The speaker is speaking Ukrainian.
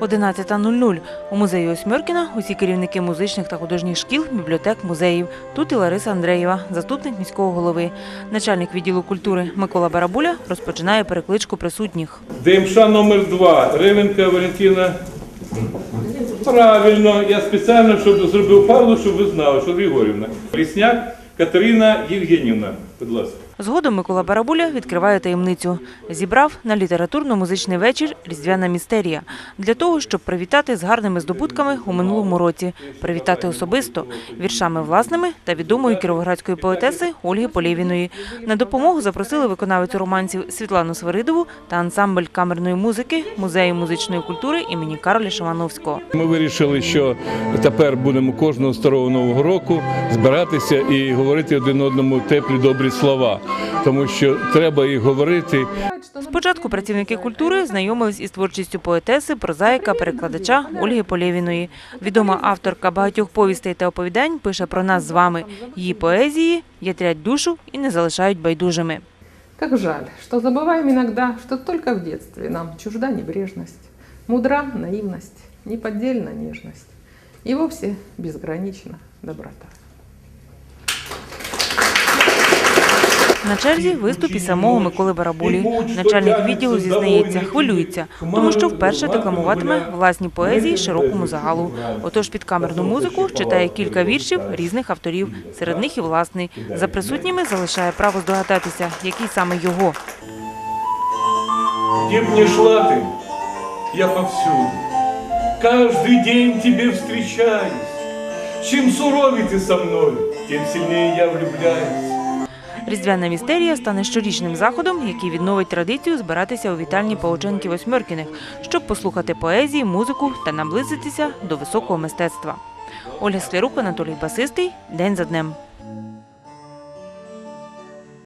11.00. У музеї Осьмьоркіна усі керівники музичних та художніх шкіл, бібліотек, музеїв. Тут і Лариса Андреєва, заступник міського голови. Начальник відділу культури Микола Барабуля розпочинає перекличку присутніх. ДМШ номер 2 Ревенка Валентина. Правильно, я спеціально щоб зробив паузу, щоб ви знали, що Григорівна. Лісняк Катерина Євгенівна. Будь ласка. Згодом Микола Барабуля відкриває таємницю. Зібрав на літературно-музичний вечір Різдвяна містерія для того, щоб привітати з гарними здобутками у минулому році, привітати особисто віршами власними та відомої кіровоградської поетеси Ольги Полєвіної. На допомогу запросили виконавицю романців Світлану Свиридову та ансамбль камерної музики музею музичної культури імені Кароля Шимановського. Ми вирішили, що тепер будемо кожного старого нового року збиратися і говорити один одному теплі добрі слова, тому що треба їх говорити. Спочатку працівники культури знайомились із творчістю поетеси, прозаїка, перекладача Ольги Полєвіної. Відома авторка багатьох повістей та оповідань пише про нас з вами. Її поезії ятрять душу і не залишають байдужими. Как жаль, что забываем иногда, что только в детстве нам чужда небрежность, мудра наивность, неподдельна нежность и вовсе безгранична доброта. На черзі виступ і самого Миколи Барабулі. Начальник відділу зізнається, хвилюється, тому що вперше декламуватиме власні поезії широкому загалу. Отож під камерну музику читає кілька віршів різних авторів, серед них і власний. За присутніми залишає право здогадатися, який саме його. Где б не шла ты, я повсюду. Каждый день тебе встречаюсь. Чем суровей ты со мной, тем сильнее я влюбляюсь. Різдвяна містерія стане щорічним заходом, який відновить традицію збиратися у вітальні Паученків Восьмеркіних, щоб послухати поезії, музику та наблизитися до високого мистецтва. Ольга Склярук, Анатолій Басистий. День за днем.